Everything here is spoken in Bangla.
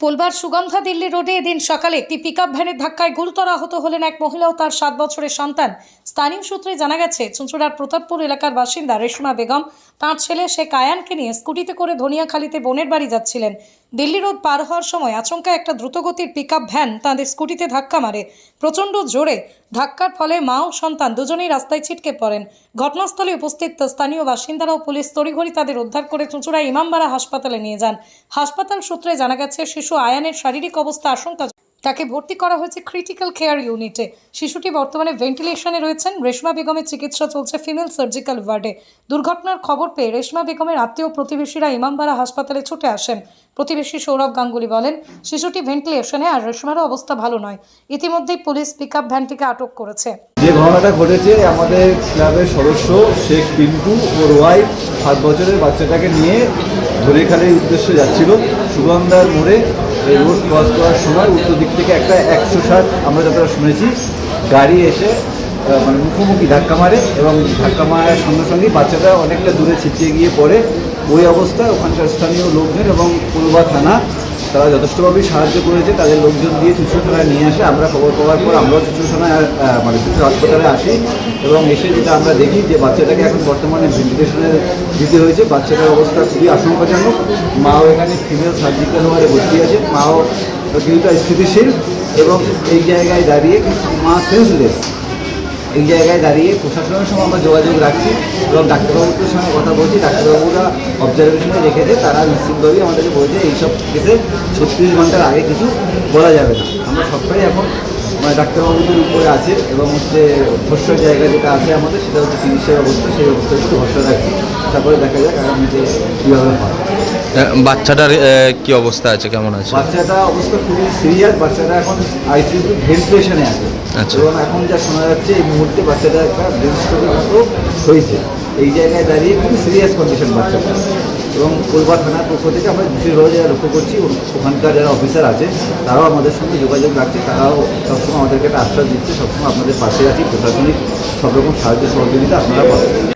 পোলবার সুগন্ধা দিল্লি রোডে এদিন সকালে একটি পিকআপ ভ্যানের ধাক্কায় গুরুতর আহত হলেন এক মহিলা ও তার সাত বছরের সন্তান। স্থানীয় সূত্রে জানা গেছে, চুঁচুড়ার প্রতাপপুর এলাকার বাসিন্দা রেশমা বেগম, তাঁর ছেলে সে কায়ানকে নিয়ে স্কুটিতে করে ধনিয়াখালীতে বোনের বাড়ি যাচ্ছিলেন। দিল্লি রোড পার হওয়ার সময় আচমকা একটা দ্রুতগতির পিকআপ ভ্যান তাঁদের স্কুটিতে ধাক্কা মারে। প্রচণ্ড জোরে ধাক্কার ফলে মা ও সন্তান দুজনেই রাস্তায় ছিটকে পড়েন। ঘটনাস্থলে উপস্থিত স্থানীয় বাসিন্দারা ও পুলিশ তড়িঘড়ি তাদের উদ্ধার করে চুঁচুড়া ইমামবাড়া হাসপাতালে নিয়ে যান। হাসপাতাল সূত্রে জানা গেছে, শিশু আয়ানের শারীরিক অবস্থা আশঙ্কা তাকে ভর্তি করা হয়েছে ক্রিটিক্যাল কেয়ার ইউনিটে শিশুটি বর্তমানে ভেন্টিলেশনে রয়েছেন। রেশমা বেগমের চিকিৎসা চলছে ফিমেল সার্জিক্যাল ওয়ার্ডে দুর্ঘটনার খবর পেয়ে রেশমা বেগমের আত্মীয় প্রতিবেশীরা ইমামবাড়া হাসপাতালে ছুটে আসেন। প্রতিবেশী সৌরভ গাঙ্গুলি বলেন, শিশুটি ভেন্টিলেশনে আর রেশমারও অবস্থা ভালো নয়। ইতিমধ্যেই পুলিশ পিক আপ ভ্যানটিকে আটক করেছে। যে ঘটনাটা ঘটেছে, আমাদের ক্লাবের সদস্য শেখ পিন্টু ওর ওয়াইফ সাত বছরের বাচ্চাটাকে নিয়ে ধরেখালির উদ্দেশ্যে যাচ্ছিল। সুগন্ধার মোড়ে এই রোড ক্রস করার সময় উত্তর দিক থেকে একটা একশো ষাট আমরা যতটা শুনেছি, গাড়ি এসে মানে মুখোমুখি ধাক্কা মারে এবং ধাক্কা মারার সঙ্গে সঙ্গেই বাচ্চাটা অনেকটা দূরে ছিটিয়ে গিয়ে পড়ে। ওই অবস্থায় ওখানকার স্থানীয় লোকদের এবং পূর্বা থানা তারা যথেষ্টভাবেই সাহায্য করেছে, তাদের লোকজন দিয়ে চুচুড় থানায় নিয়ে আসে, আমরা খবর পাওয়ার পর আমরাও চুচুড় থানায় মানে চুচুড় হাসপাতালে আসি এবং এসে যেটা আমরা দেখি যে বাচ্চাটাকে এখন বর্তমানে ভেন্টিলেশনে দিতে হয়েছে, বাচ্চাটার অবস্থা খুবই আশঙ্কাজনক। মাও এখানে ফিমেল সার্জিক্যাল ওয়ার্ডে ভর্তি আছে, মাও কিছুটা স্থিতিশীল এবং এই জায়গায় দাঁড়িয়ে মা সেন্সলেস এই জায়গায় দাঁড়িয়ে প্রশাসনের সঙ্গে আমরা যোগাযোগ রাখছি এবং ডাক্তারবাবুদের সঙ্গে কথা বলছি। ডাক্তারবাবুরা অবজারভেশনে রেখেছে তারা নিশ্চিতভাবেই আমাদেরকে বলছে এইসব কেসে ছত্রিশ ঘণ্টার আগে কিছু বলা যাবে না। আমরা সবটাই এখন মানে ডাক্তারবাবুদের উপরে আছে এবং হচ্ছে ভরসার জায়গা যেটা আছে আমাদের, সেটা হচ্ছে চিকিৎসা ব্যবস্থা সেই ব্যবস্থার একটু ভরসা রাখছি। তারপরে দেখা যাক আগামী যে কীভাবে হয়। বাচ্চাটার কি অবস্থা আছে? কেমন আছে? বাচ্চাটা অবস্থা খুবই সিরিয়াস বাচ্চাটা এখন আইসিইউ ভেন্টিলেশনে আছে। আচ্ছা। এবং এখন যা শোনা যাচ্ছে এই মুহূর্তে বাচ্চাটা একটা ব্রেন স্ট্রোকের মতো হয়েছে। এই জায়গায় দাঁড়িয়ে খুবই সিরিয়াস কন্ডিশন বাচ্চাটা। এবং কলকাতা থানার পক্ষ থেকে আমরা বিশেষভাবে যারা লক্ষ্য করছি ওখানকার যারা অফিসার আছে তারাও আমাদের সঙ্গে যোগাযোগ রাখছে। তারাও সবসময় আমাদেরকে একটা আশ্বাস দিচ্ছে সবসময় আপনাদের পাশে আছি। প্রশাসনিক সব রকম সাহায্য সহযোগিতা আপনারা পাবেন।